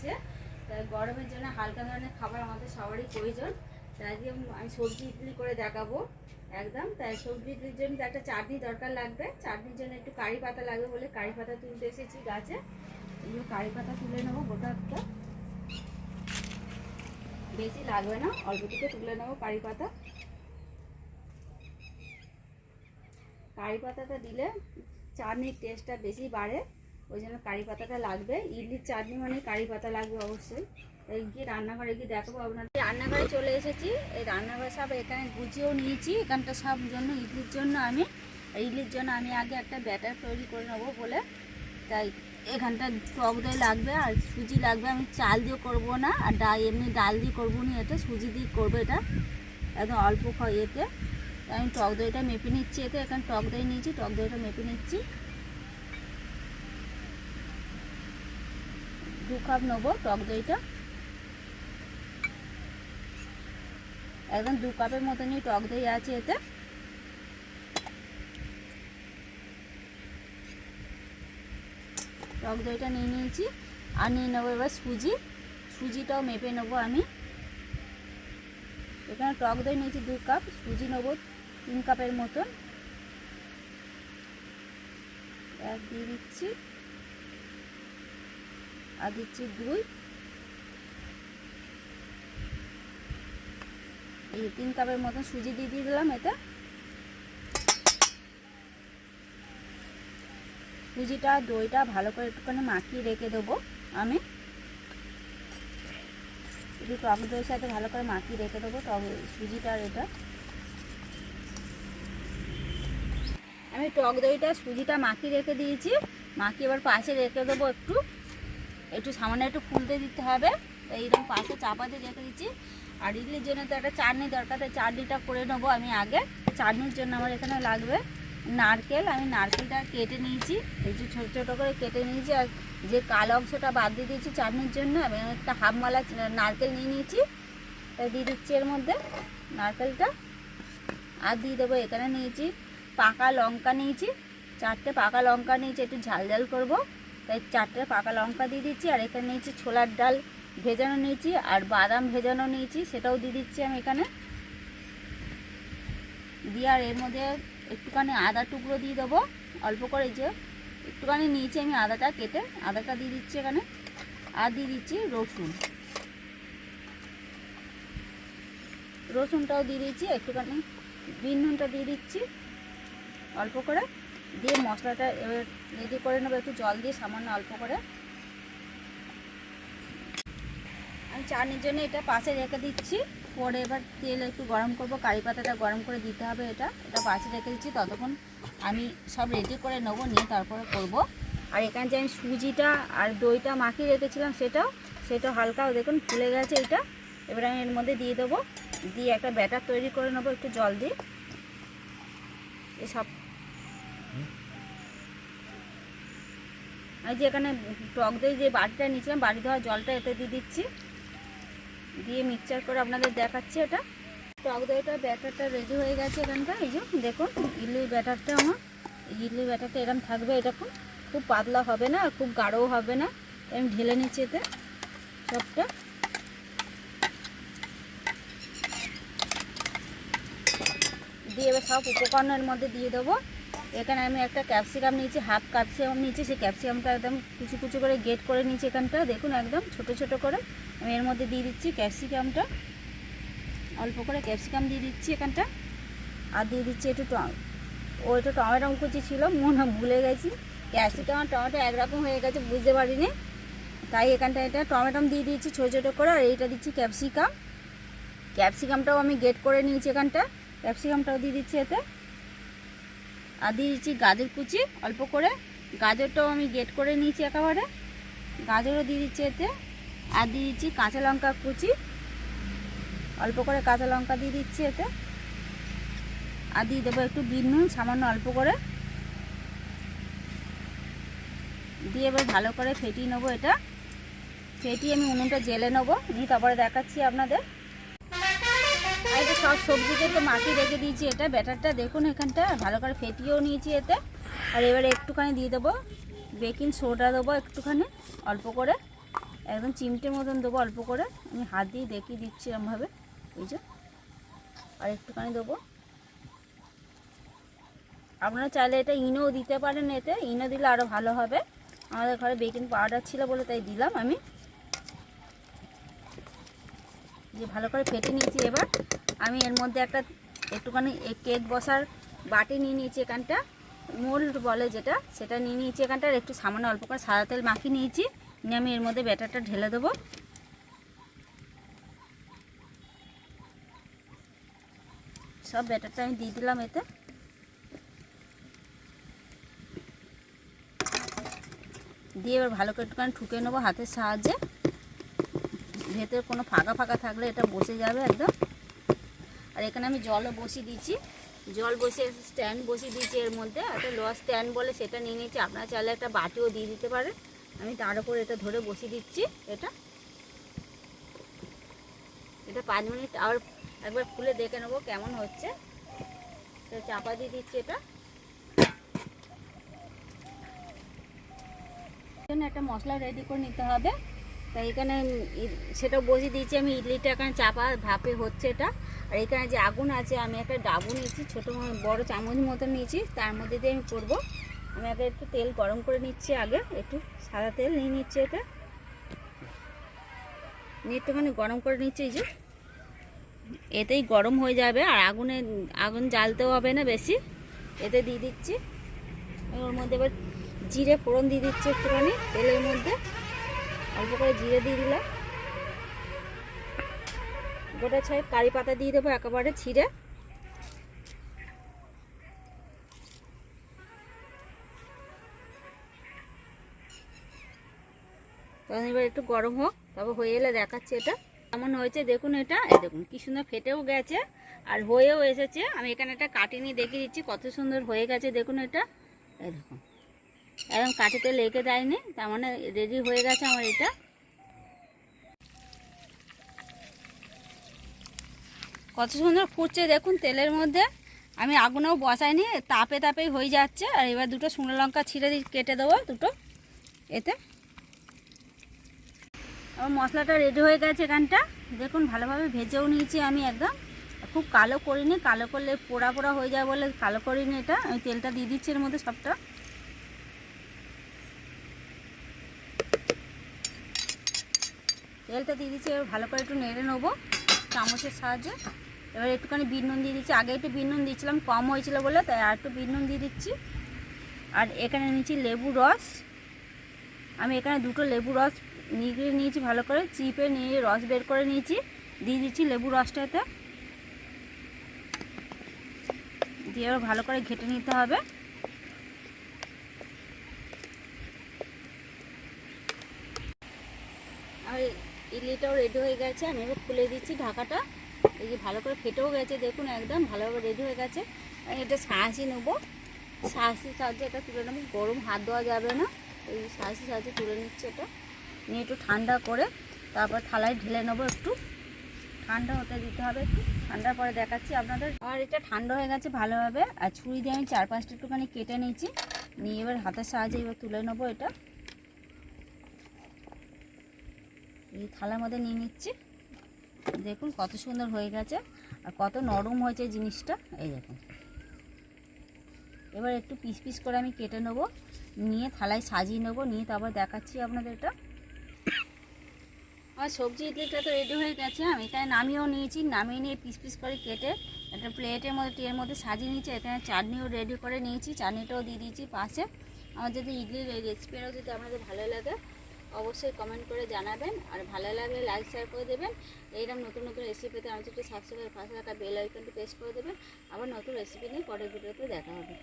আছে। তাই গরমের জন্য হালকা ধরনের খাবার আমাদের সবারই প্রয়োজন। তাই দিয়ে আমি সবজি ইডলি করে দেখাবো একদম। তাই সবজি ইডলির জন্য একটা চাটনি দরকার লাগবে। চাটনির জন্য একটু কারি পাতা লাগবে বলে কারি পাতা তুলতে এসেছি গাছে। যে কারি পাতা তুলে নেব গোটা একটা। বেশি লাগবে না, অল্প থেকে তুলে নেব কারি পাতা। কারি পাতাটা দিলে চাটনির টেস্টটা বেশি বাড়ে। ওই জন্য কারি পাতাটা লাগবে। ইডলির চাটনি মানে কারি পাতা লাগবে অবশ্যই। গিয়ে রান্নাঘরে গিয়ে দেখাবো আপনাদের। রান্নাঘরে চলে এসেছি। এই রান্নাঘরে সব এখানে গুছিয়েও নিয়েছি। এখানটা সব জন্য ইডলির জন্য আমি ইডলির জন্য আমি আগে একটা ব্যাটার তৈরি করে নেব বলে। তাই এখানটা টক দই লাগবে আর সুজি লাগবে। আমি চাল দিয়ে করব না, আর ডাল, এমনি ডাল দিয়ে করব না এটা সুজি দিয়ে করব এটা। একদম অল্প খ- এতে। আমি টক দইটা মেপে নিচ্ছি এতে। এখানে টক দই নিয়েছি, টক দইটা মেপে নিচ্ছি। দু কাপ নেব, টক দইটা। একদম দু কাপের মতনই টক দই আছে এতে। টক দইটা নিয়ে নিয়েছি, আর নিয়ে নেব এবার সুজি। সুজিটাও মেপে নেব আমি। এখানে টক দই নিয়েছি দু কাপ, সুজি নেব তিন কাপের মতন। এক দিয়ে দিচ্ছি। আর দিচ্ছি দুই এই তিন কাপের মতন সুজি দিয়ে দিয়ে দিলাম এতে সুজিটা, দইটা ভালো করে একটুখানি মাখিয়ে রেখে দেবো আমি। একটু টক দইয়ের সাথে ভালো করে মাখিয়ে রেখে দেবো টক সুজিটা আর এটা। আমি টক দইটা, সুজিটা মাখিয়ে রেখে দিয়েছি। মাখিয়ে এবার পাশে রেখে দেবো একটু। একটু সামান্য একটু ফুলতে দিতে হবে। এইরকম পাশে চাপা দিয়ে রেখে দিচ্ছি। আর ইডলির জন্য তো একটা চাটনি দরকার তাই চাটনিটা করে নেব আমি আগে। চাটনির জন্য আমার এখানে লাগবে নারকেল। আমি নারকেলটা কেটে নিয়েছি। এই যে ছোটো ছোটো করে কেটে নিয়েছি। আর যে কালো অংশটা বাদ দিয়ে দিয়েছি চাটনির জন্য, আমি একটা হাফ মালা নারকেল নিয়ে নিয়েছি। তাই দিয়ে দিচ্ছি এর মধ্যে নারকেলটা। আর দিয়ে দেবো এখানে নিয়েছি পাকা লঙ্কা নিয়েছি। চারটে পাকা লঙ্কা নিয়েছি, একটু ঝাল ঝাল করব। তাই চারটে পাকা লঙ্কা দিয়ে দিচ্ছি, আর এখানে নিয়েছি ছোলার ডাল ভেজানো নিয়েছি, আর বাদাম ভেজানো নিয়েছি, সেটাও দিয়ে দিচ্ছি আমি এখানে। দিয়ে আর এর মধ্যে একটুখানি আদা টুকরো দিয়ে দেবো, অল্প করে যে একটুখানি নিয়েছি আমি আদাটা কেটে, আদাটা দিয়ে দিচ্ছি এখানে, আর দিয়ে দিচ্ছি রসুন। রসুনটাও দিয়ে দিচ্ছি একটুখানি, বিন দিয়ে দিচ্ছি, অল্প করে। দিয়ে মশলাটা এবার রেডি করে নেব, একটু জল দিয়ে সামান্য অল্প করে। আমি চাটনির জন্য এটা পাশে রেখে দিচ্ছি। পরে এবার তেল একটু গরম করব, কারি পাতাটা গরম করে দিতে হবে এটা। এটা পাশে রেখে দিচ্ছি, ততক্ষণ আমি সব রেডি করে নেব, নিয়ে তারপরে করব। আর এখানে যে আমি সুজিটা আর দইটা মাখিয়ে রেখেছিলাম সেটাও, সেটা হালকা দেখুন ফুলে গেছে এটা। এবার আমি এর মধ্যে দিয়ে দেবো। দিয়ে একটা ব্যাটার তৈরি করে নেব একটু জল দিয়ে। এসব এই যে এখানে টক দই যে বাটিটা নিয়েছিলাম বাড়ি দেওয়া জলটা এতে দিয়ে দিচ্ছি। দিয়ে মিক্সচার করে আপনাদের দেখাচ্ছি এটা। টক দইটা ব্যাটারটা রেডি হয়ে গেছে এখানটা। এই যে দেখুন ইডলির ব্যাটারটা আমার। এই ইডলির ব্যাটারটা এরকম থাকবে এরকম। খুব পাতলা হবে না আর খুব গাঢ়ও হবে না। আমি ঢেলে নিচ্ছি এতে সবটা। দিয়ে এবার সব উপকরণের মধ্যে দিয়ে দেবো। এখানে আমি একটা ক্যাপসিকাম নিয়েছি, হাফ ক্যাপসিকাম নিয়েছি, সেই ক্যাপসিকামটা একদম কুচু কুচু করে গেট করে নিয়েছি এখানটা। দেখুন একদম ছোট ছোট করে। আমি এর মধ্যে দিয়ে দিচ্ছি ক্যাপসিকামটা। অল্প করে ক্যাপসিকাম দিয়ে দিচ্ছি এখানটা। আর দিয়ে দিচ্ছি একটু ওইটা টমেটো কুচি ছিল, মনে ভুলে গেছি। ক্যাপসিকাম আর টমেটো একরকম হয়ে গেছে, বুঝতে পারিনি। তাই এখানটা এটা টমেটো দিয়ে দিয়েছি ছোটো ছোটো করে, আর এইটা দিচ্ছি ক্যাপসিকাম। ক্যাপসিকামটাও আমি গেট করে নিয়েছি এখানটা। ক্যাপসিকামটাও দিয়ে দিচ্ছি এতে। আর দিয়ে দিচ্ছি গাজর কুচি, অল্প করে। গাজরটাও আমি গেট করে নিয়েছি একেবারে। গাজরও দিয়ে দিচ্ছি এতে। আর দিয়ে দিচ্ছি কাঁচা লঙ্কা কুচি। অল্প করে কাঁচা লঙ্কা দিয়ে দিচ্ছি এতে। আর দিয়ে দেবো একটু বিট নুন, সামান্য অল্প করে। দিয়ে এবার ভালো করে ফেটিয়ে নেব এটা। ফেটিয়ে আমি উনুনটা জেলে নেব। নিয়ে তারপরে দেখাচ্ছি আপনাদের। আর এটা সব সবজিতে তো মাটি রেখে দিয়েছি এটা, ব্যাটারটা দেখুন এখানটা, ভালো করে ফেটিয়েও নিয়েছি এতে। আর এবারে একটুখানি দিয়ে দেবো, বেকিং সোডা দেবো একটুখানি, অল্প করে। একদম চিমটের মতন দেবো অল্প করে। আমি হাত দিয়ে দেখিয়ে দিচ্ছি এরমভাবে, এই যে। আর একটুখানি দেবো। আপনারা চাইলে এটা ইনো দিতে পারেন এতে, ইনো দিলে আরও ভালো হবে। আমাদের ঘরে বেকিং পাউডার ছিল বলে তাই দিলাম আমি। যে ভালো করে ফেটে নিয়েছি এবার। আমি এর মধ্যে একটা একটুখানি কেক বসার বাটি নিয়ে নিয়েছি এখানটা। মোল্ড বলে যেটা, সেটা নিয়ে নিয়েছি এখানটা আর একটু সামান্য অল্প করে সাদা তেল মাখিয়ে নিয়েছি। নিয়ে আমি এর মধ্যে ব্যাটারটা ঢেলে দেবো। সব ব্যাটারটা আমি দিয়ে দিলাম এতে। দিয়ে এবার ভালো করে একটুখানি ঠুকে নেব হাতের সাহায্যে। ভেতরে কোনো ফাঁকা ফাঁকা থাকলে এটা বসে যাবে একদম। আর এখানে আমি জলও বসিয়ে দিচ্ছি। জল বসিয়ে, স্ট্যান্ড বসিয়ে দিয়েছি এর মধ্যে। একটা লোয়ার স্ট্যান্ড বলে সেটা নিয়ে নিয়েছি আপনার চাইলে একটা বাটিও দিয়ে দিতে পারেন। আমি তার উপর এটা ধরে বসিয়ে দিচ্ছি এটা। এটা পাঁচ মিনিট আর একবার খুলে দেখে নেব কেমন হচ্ছে। তো চাপা দিয়ে দিচ্ছি এটা। জন্য একটা মশলা রেডি করে নিতে হবে। তাই এখানে সেটা বসিয়ে দিয়েছি আমি ইডলিটা এখানে চাপা ভাপে হচ্ছে এটা। আর এখানে যে আগুন আছে, আমি একটা ডাবু নিয়েছি, ছোটো বড় চামচ মতো নিয়েছি। তার মধ্যে দিয়ে আমি করব। আমি আগে একটু তেল গরম করে নিচ্ছি আগে, একটু সাদা তেল নিয়ে নিচ্ছি এটা। নিয়ে একটুখানি গরম করে নিচ্ছি এই যে। এতেই গরম হয়ে যাবে, আর আগুনে, আগুন জ্বালতেও হবে না বেশি। এতে দিয়ে দিচ্ছি। ওর মধ্যে এবার জিরে ফোড়ন দিয়ে দিচ্ছি একটুখানি তেলের মধ্যে। অল্প করে জিরে দিয়ে দিলাম। গোটা ছয় কারি পাতা দিয়ে দেবো একেবারে ছিঁড়ে। তখন এবার একটু গরম হোক তারপর হয়ে এলে দেখাচ্ছি এটা। কেমন হয়েছে দেখুন এটা। এই দেখুন, কি সুন্দর ফেটেও গেছে আর হয়েও এসেছে। আমি এখানে একটা কাটিনি দেখিয়ে দিচ্ছি, কত সুন্দর হয়ে গেছে দেখুন এটা। এই দেখুন। একদম কাঠিতে লেগে দেয়নি তার মানে রেডি হয়ে গেছে আমার এটা। কত সুন্দর ফুটছে দেখুন তেলের মধ্যে। আমি আগুনেও বসাইনি, তাপে তাপেই হয়ে যাচ্ছে। আর এবার দুটো শুকনো লঙ্কা ছিঁড়ে দিয়ে কেটে দেবো দুটো, এতে। আমার মশলাটা রেডি হয়ে গেছে এখানটা। দেখুন ভালোভাবে ভেজেও নিয়েছি আমি একদম। খুব কালো করিনি, কালো করলে পোড়া পোড়া হয়ে যায় বলে কালো করিনি এটা। আমি তেলটা দিয়ে দিচ্ছি এর মধ্যে সবটা। তেলটা দিয়ে দিচ্ছি, এবার ভালো করে একটু নেড়ে নেব চামচের সাহায্যে। এবার একটুখানি বিট নুন দিয়ে দিচ্ছি। আগে একটু বিট নুন দিয়েছিলাম, কম হয়েছিল বলে, তাই আর একটু বিট দিয়ে দিচ্ছি। আর এখানে নিচ্ছি লেবু রস। আমি এখানে দুটো লেবু রস নিগড়ে নিয়েছি, ভালো করে চিপে নিয়ে রস বের করে নিয়েছি। দিয়ে দিচ্ছি লেবু রসটাতে। দিয়ে এবার ভালো করে ঘেটে নিতে হবে। আর ইডলিটাও রেডি হয়ে গেছে। আমি এবার খুলে দিচ্ছি ঢাকাটা। এই যে ভালো করে ফেটেও গেছে, দেখুন একদম ভালোভাবে রেডি হয়ে গেছে। আমি এটা সাঁচি নেব। সাঁচির সাহায্যে এটা তুলে নেব। গরম হাত দেওয়া যাবে না। এই সাঁচির সাহায্যে তুলে নিচ্ছে এটা। নিয়ে একটু ঠান্ডা করে তারপর থালায় ঢেলে নেব একটু। ঠান্ডা হতে দিতে হবে একটু। ঠান্ডার পরে দেখাচ্ছি আপনাদের। আর এটা ঠান্ডা হয়ে গেছে ভালোভাবে। আর ছুরি দিয়ে আমি চার পাঁচটা একটুখানি কেটে নিয়েছি। নিয়ে এবার হাতের সাহায্যে এবার তুলে নেব এটা। এই থালার মধ্যে নিয়ে নিচ্ছি। দেখুন কত সুন্দর হয়ে গেছে আর কত নরম হয়েছে জিনিসটা। এই দেখুন। এবার একটু পিস পিস করে আমি কেটে নেব। নিয়ে থালায় সাজিয়ে নেব। নিয়ে তারপর দেখাচ্ছি আপনাদের এটা আমার সবজি ইডলিটা তো রেডি হয়ে গেছে। আমি এখানে নামিয়েও নিয়েছি। নামিয়ে নিয়ে পিস পিস করে কেটে একটা প্লেটের মধ্যে টিয়ের মধ্যে সাজিয়ে নিয়েছি। এখানে চাটনিও রেডি করে নিয়েছি। চাটনিটাও দিয়ে দিয়েছি পাশে। আমার যদি ইডলির রেসিপিটাও যদি আপনাদের ভালো লাগে অবশ্যই কমেন্ট করে জানাবেন। আর ভালো লাগলে লাইক শেয়ার করে দেবেন। এইরকম নতুন নতুন রেসিপি পেতে আমার সাবস্ক্রাইব পাশে থাকা বেল আইকনটি প্রেস করে দেবেন। আবার নতুন রেসিপি নিয়ে পরের ভিডিওতে দেখা হবে।